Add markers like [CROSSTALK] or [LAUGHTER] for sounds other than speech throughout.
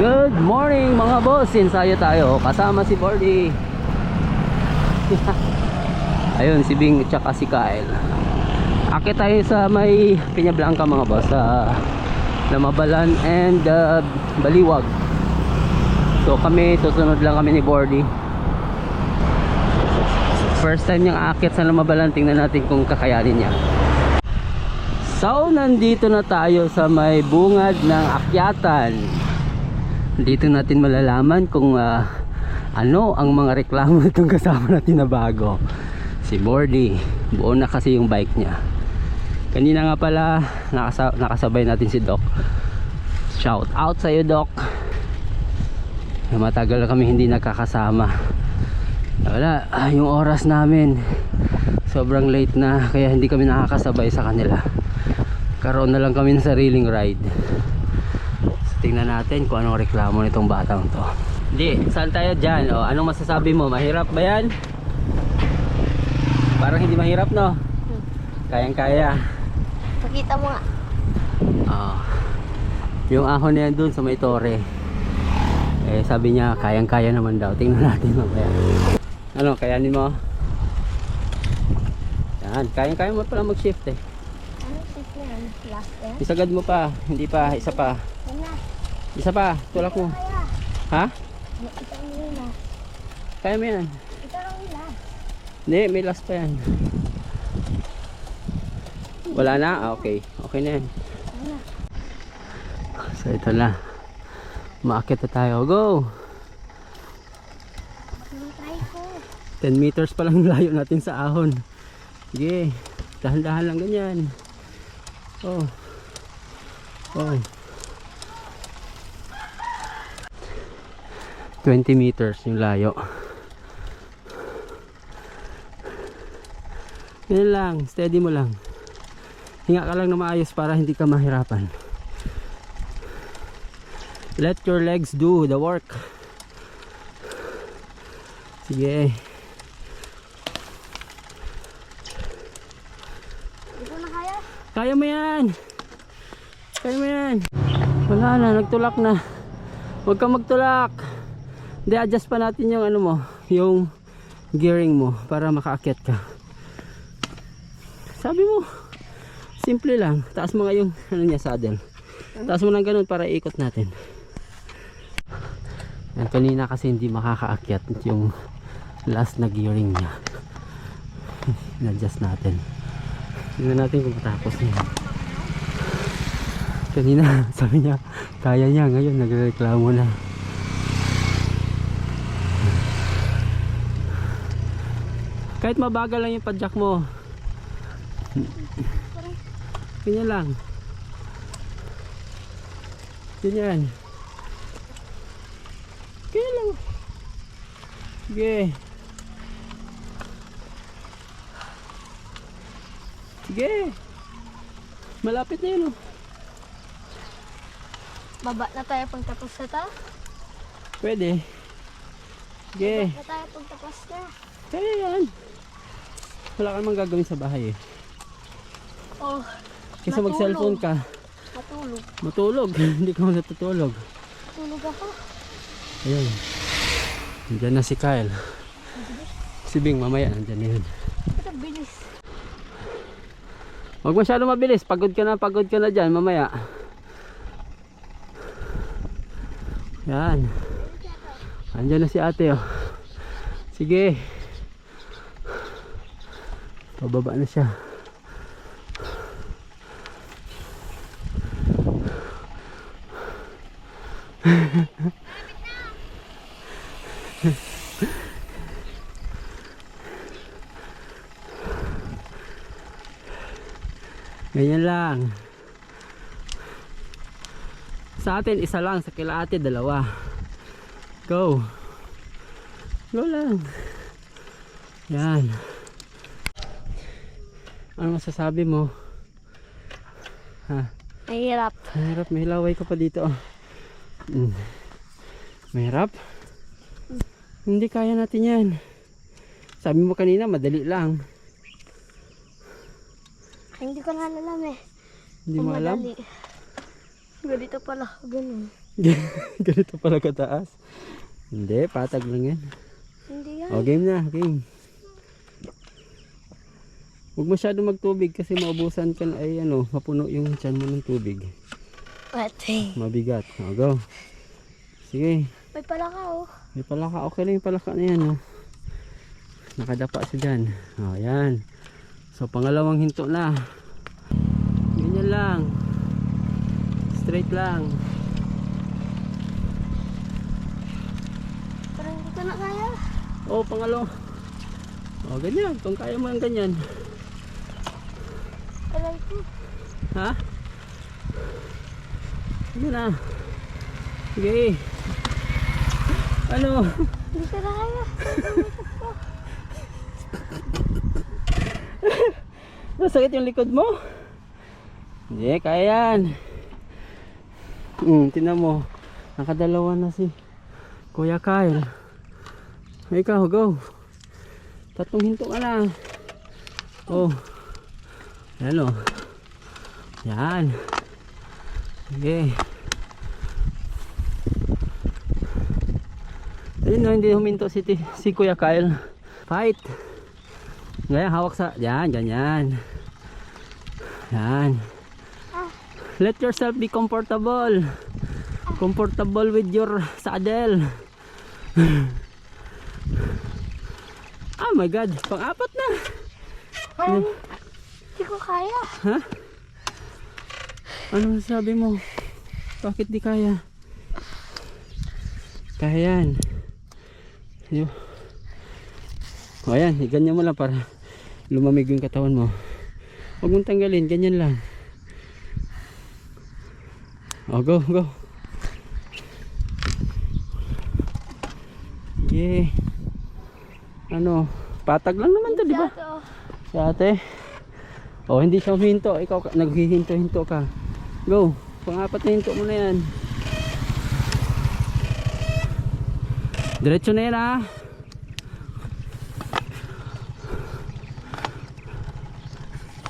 Good morning mga boss, ensayo tayo kasama si Bordy. [LAUGHS] Ayun si Bing tsaka si Kyle. Akit tayo sa may Pinya Blanca mga boss sa Lamabalan and uh, Baliwag. So kami tutunod lang kami ni Bordy. First time niyang akit sa Lamabalan, tingnan natin kung kakayanin niya. So nandito na tayo sa may bungad ng akyatan. Dito natin malalaman kung ah, ano ang mga reklamo [LAUGHS] itong kasama natin na bago. Si Bordy, buo na kasi yung bike niya. Kanina nga pala nakasa- nakasabay natin si Doc. Shout out sa iyo Doc. Na Matagal kami hindi nagkakasama. Wala, ah, yung oras namin sobrang late na kaya hindi kami nakakasabay sa kanila. Karoon na lang kami ng sariling ride. Tingnan natin kung anong reklamo nitong batang to. Hindi, saan tayo dyan? O, anong masasabi mo? Mahirap ba yan? Parang hindi mahirap no? Kayang-kaya. Pakita mo nga. Oo. yung ahon na yan dun sa may tore. Eh, sabi niya, kayang-kaya naman daw. Tingnan natin mamaya. Ano, kayanin mo? Yan, kayang-kaya mo pala mag-shift eh. Ano shift yan? Last? Isagad mo pa. Hindi pa, isa pa. Yan. Isa pa, tulak mo. Ha? Kaya mo yan. Ito ang last. Hindi, may last pa yan. Wala na? Ah, okay. Okay na yan. So ito na. Maakit na tayo. Go! Try ko. 10 meters pa lang layo natin sa ahon. Sige. Dahan-dahan lang ganyan. Oh. Oh. 20 meters yung layo. Ganyan lang. Steady mo lang. Hinga ka lang na maayos para hindi ka mahirapan. Let your legs do the work. Sige. Kaya? Kaya mo yan. Kaya mo yan. Wala na, nagtulak na. Huwag kang magtulak. Hindi, adjust pa natin yung ano mo, yung gearing mo para makaakyat ka. Sabi mo, simple lang. Taas mo nga yung ano niya, saddle. Taas mo lang ganun para ikot natin. Yan, kanina kasi hindi makakaakyat yung last na gearing niya. In-adjust natin. Tingnan natin kung matapos niya. Kanina, [LAUGHS] sabi niya, kaya niya. Ngayon, nagreklamo na. Kahit mabagal lang yung padjak mo. Ganyan lang. Ganyan. Ganyan lang. Sige. Sige. Malapit na yun oh. Baba na tayo pag tapos na ta. Pwede. Sige. Baba na tayo pag tapos na. Kaya yan. Wala ka namang gagawin sa bahay eh. Oh, Kasi mag Matulog. cellphone ka, matulog. matulog. [LAUGHS] Hindi ka matutulog. Tulog ako. Ayun. Nandiyan na si Kyle. Si Bing mamaya nandiyan na yun. Ito bilis. Huwag masyado mabilis. Pagod ka na, pagod ka na dyan mamaya. Yan. Nandiyan na si ate oh. Sige. Pababa na siya. Ganyan lang. Sa atin, isa lang. Sa kila ate, dalawa. Go. Go lang. Yan. Ano masasabi mo? Ha? Mahirap. Mahirap, may laway ka pa dito. Mm. Mahirap? Hindi kaya natin yan. Sabi mo kanina, madali lang. Hindi ko na alam eh. Hindi mo alam? Ganito pala. Ganun. [LAUGHS] Ganito pala kataas. Hindi, patag lang yan. Hindi yan. O, game na, game. Huwag masyado magtubig kasi maubusan ka na- ay ano, mapuno yung tiyan mo ng tubig. Pati. Mabigat. O, go. Sige. May pala ka oh. May palaka. Okay lang yung palaka na yan, no? Nakadapa siya dyan. O, yan. So, pangalawang hinto na. Ganyan lang. Straight lang. Parang hindi ko na kaya. O, pangalawa. O, ganyan. Kung kaya mo yung ganyan. Alam ko. Ha? Ano na? Sige. Ano? Hindi ko na kaya. Masakit yung likod mo? Hindi, kaya yan. Hmm, tinan mo. Nakadalawa na si Kuya Kyle. Ikaw, go. Tatlong hinto ka na. Oh. Yan o. Yan. Sige. Ayun no, hindi huminto si, si Kuya Kyle. Fight. Ngayon, hawak sa... Yan, ganyan. Yan. Let yourself be comfortable. Comfortable with your saddle. oh [LAUGHS] my God. Pang-apat na. Hindi ko kaya. Ha? Ano sabi mo? Bakit di kaya? Kaya yan. Yo. O yan, ganyan mo lang para lumamig yung katawan mo. Huwag mong tanggalin, ganyan lang. O, go, go. Yeah. Ano, patag lang naman to, di ba? Si ate. Oh, hindi siya huminto. Ikaw ka- naghihinto-hinto ka. Go. Pangapat na hinto mo na yan. Diretso na yan ah.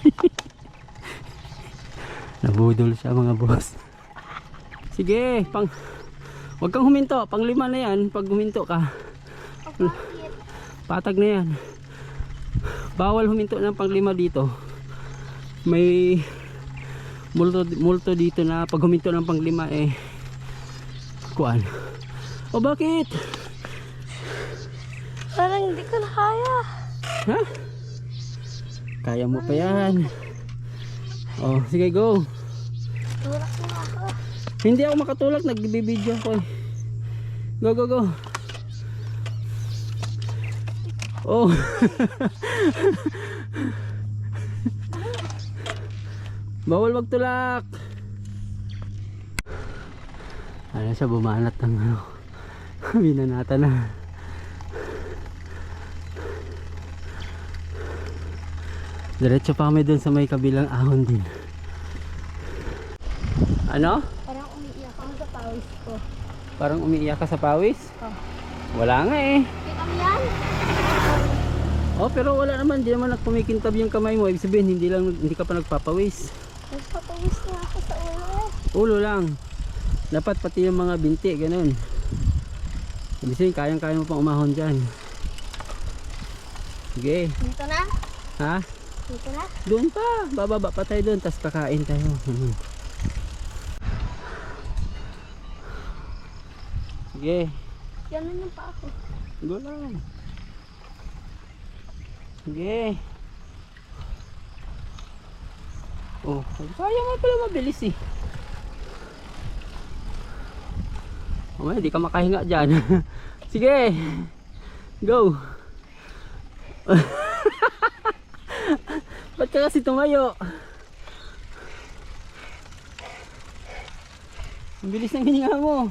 [LAUGHS] Nabudol siya mga boss. Sige, pang Huwag kang huminto, pang lima na yan pag huminto ka. Patag na yan. Bawal huminto ng panglima dito. May multo, multo dito na pag huminto ng panglima eh kuan. O bakit? Parang hindi ko na kaya. Ha? Kaya mo pa yan. Oh, sige go. Tulak na ako. Hindi ako makatulak, nagbibideo ako eh. Go, go, go. Oh. [LAUGHS] Bawal magtulak. Ano siya bumanat ng ano. [LAUGHS] Binanata na. Diretso pa kami dun sa may kabilang ahon din. Ano? Parang umiiyak ako sa pawis ko. Parang umiiyak ka sa pawis? Oh. Wala nga eh. Kita mo yan? Oh, pero wala naman, hindi naman kumikintab yung kamay mo. Ibig sabihin, hindi lang hindi ka pa nagpapawis. Nagpapawis na ako sa ulo. Ulo lang. Dapat pati yung mga binti, ganun. Sabihin, kayang-kaya mo pang umahon dyan. Sige. Dito na? Ha? Dito na? Doon pa. Bababa pa tayo doon, tapos kakain tayo. Mhm. Sige. Yan na yung pa ako. Go lang. Sige. Oh, kaya mo pala mabilis eh. Mamaya, di ka makahinga dyan. [LAUGHS] Sige. Go. [LAUGHS] Ba't ka kasi tumayo? Ang bilis ng hininga mo.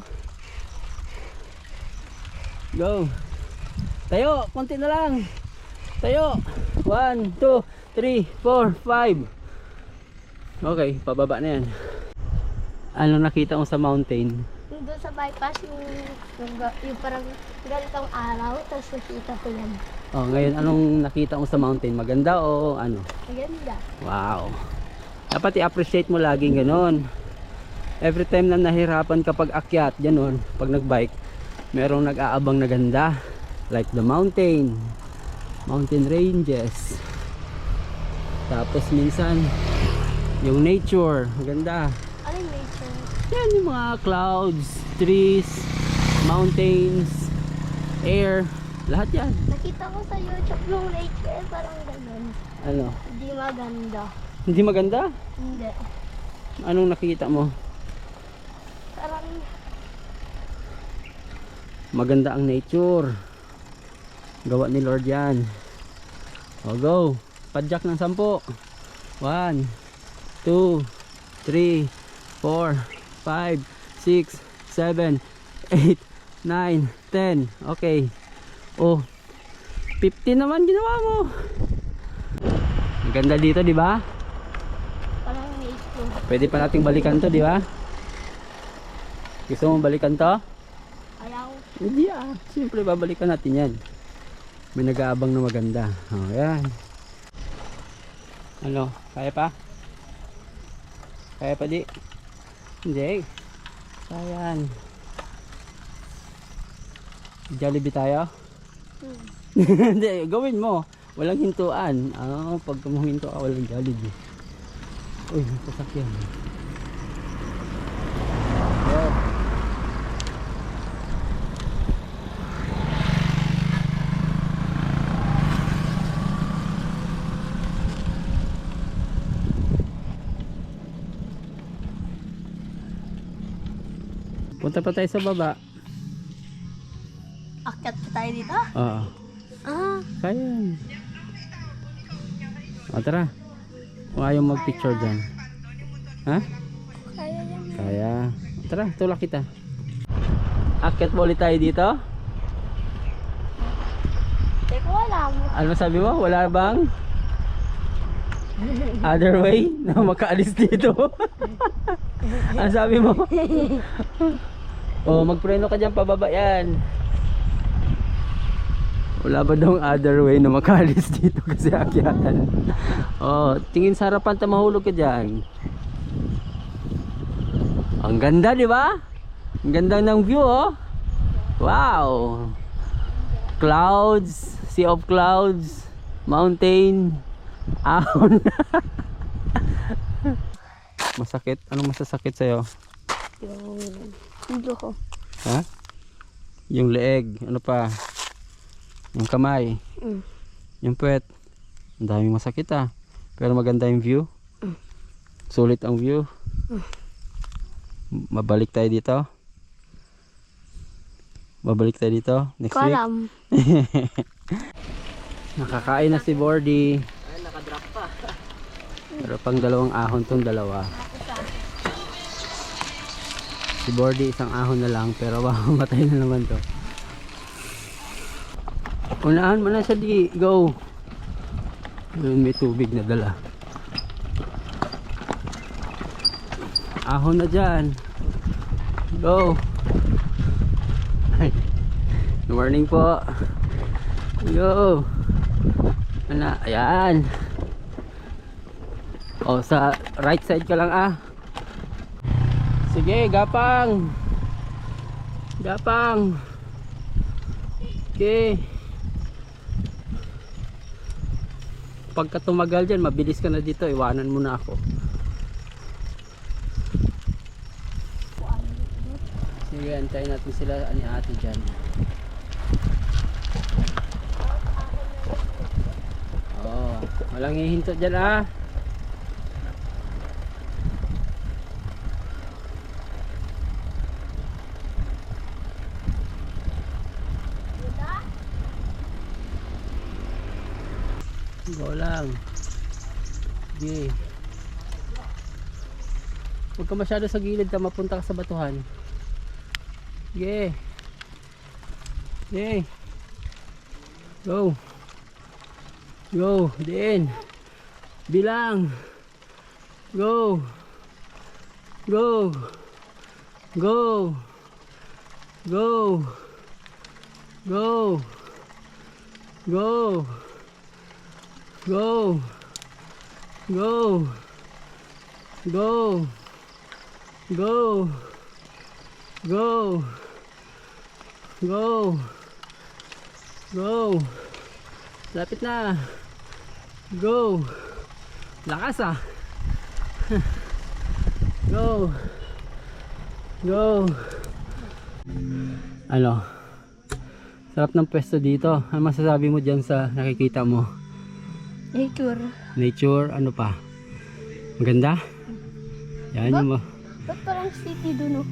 Go. Tayo, konti na lang. Tayo. 1, 2, 3, 4, 5. Okay, pababa na yan. Ano nakita mo sa mountain? Doon sa bypass, yung, yung, yung parang ganitong araw, tapos nakita ko yan. Oh, ngayon anong nakita mo sa mountain? Maganda o ano? Maganda. Wow. Dapat i-appreciate mo laging ganon. every time na nahirapan kapag akyat, ganun, pag nagbike, merong nag-aabang na ganda. Like the mountain, mountain ranges. Tapos minsan, yung nature, ganda. Ano yung nature? Yan yung mga clouds, trees, mountains, air, lahat yan. Nakita ko sa YouTube yung nature, parang ganun. Ano? Hindi maganda. Hindi maganda? Hindi. Anong nakikita mo? Parang, Maganda ang nature. Gawa ni Lord yan. O go. Padjak ng sampu. 1, 2, 3, 4, 5, 6, 7, 8, 9, 10. Okay. Oh. 50 naman ginawa mo. Ang ganda dito, di ba? parang. Pwede pa nating balikan to, di ba? Gusto mo balikan to? Ayaw. Hindi ah. Siyempre babalikan natin yan. May nag-aabang na maganda. Oh, yan. Ano? Kaya pa? Kaya pa di? Hindi. Ayan. Jollibee tayo? Hmm. [LAUGHS] Hindi, gawin mo. Walang hintuan. Ah, pag huminto ka, walang Jollibee. Uy, sasakyan. Yan. Punta pa tayo sa baba. Akyat pa tayo dito? Oo. Ah, Kaya. O tara. Kung ayaw mag-picture dyan. Ha? kaya yan. Kaya. Tara, tulak kita. Akyat mo ulit tayo dito? Hindi ko alam. Ano sabi mo? Wala bang other way na makaalis dito? [LAUGHS] ano sabi mo? [LAUGHS] oh, magpreno ka dyan pababa yan. Wala ba daw other way na makaalis [LAUGHS] dito kasi akyatan? Oh, tingin sa harapan ta mahulog ka dyan. Ang ganda, di ba? Ang ganda ng view, oh. Wow! Clouds, sea of clouds, mountain, ahon. [LAUGHS] Masakit? Anong masasakit sa'yo? Yung, hindi ko. Ha? Yung leeg, ano pa? Yung kamay, Mm. yung puwet. Ang daming masakit ah. Pero maganda yung view. Sulit ang view. Mabalik tayo dito. Babalik tayo dito next Ko week. [LAUGHS] Nakakain na si Bordy. Ay, nakadrop pa. Pero pang dalawang ahon tong dalawa. Si Bordy isang ahon na lang pero [LAUGHS] mamamatay na naman to. Unahan mo na sa di. Go. Ayun, may tubig na dala. Ahon na dyan. Go. Good morning po. Yo. Ano, ayan. O, sa right side ka lang ah. Sige, gapang. Gapang. Okay. Pagka tumagal dyan, mabilis ka na dito. Iwanan mo na ako. Sige, antayin natin sila ni ate dyan. Oh, walang hihinto dyan ah. Go lang. Sige. Huwag ka masyado sa gilid ka, mapunta ka sa batuhan. Sige. Sige. Go. Go, din. Bilang. Go. Go. Go. Go. Go. Go. Go. Go. Go. Go! Go! Go! Go! Lapit na! Go! Lakas ah! [LAUGHS] Go! Go! Ano? Sarap ng pwesto dito. Ano masasabi mo dyan sa nakikita mo? Nature. Nature, ano pa? Maganda? Yan yung mo. Ba't parang city dun oh?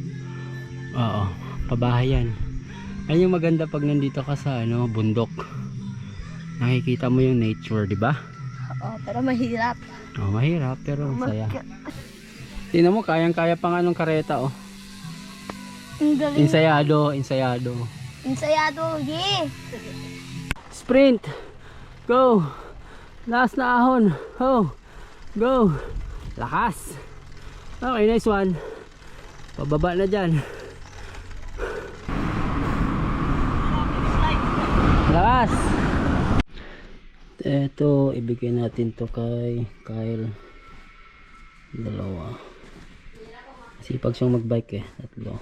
Oo, pabahay yan. Yan yung maganda pag nandito ka sa ano, bundok. Nakikita mo yung nature, di ba? Oo, pero mahirap. Oh, mahirap pero masaya. Tingnan mo, kayang-kaya pa nga nung kareta, oh. Ang galing. Insayado, insayado. Insayado, yeah! Sprint! Go! Last na ahon. Go! Go! Lakas! Okay, nice one. Pababa na dyan. Lakas! Ito, ibigay natin to kay Kyle. Dalawa. Sipag siyang magbike eh. Tatlo.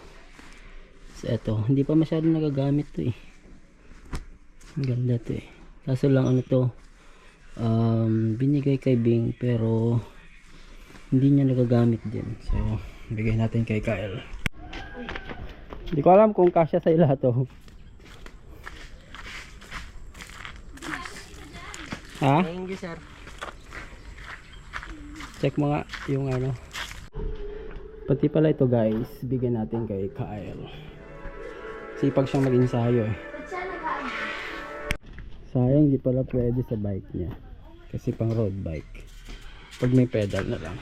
So, ito, hindi pa masyado nagagamit to eh. Ganda to eh. Kaso lang ano to, um, binigay kay Bing pero hindi niya nagagamit din. So, bigay natin kay Kyle. Hindi ko alam kung kasya sa lahat to. Ha? Thank you, sir. Check mo nga yung ano. Pati pala ito guys, bigyan natin kay Kyle. Sipag siyang mag-ensayo eh. Sayang di pala pwede sa bike niya. Kasi pang road bike. Pag may pedal na lang.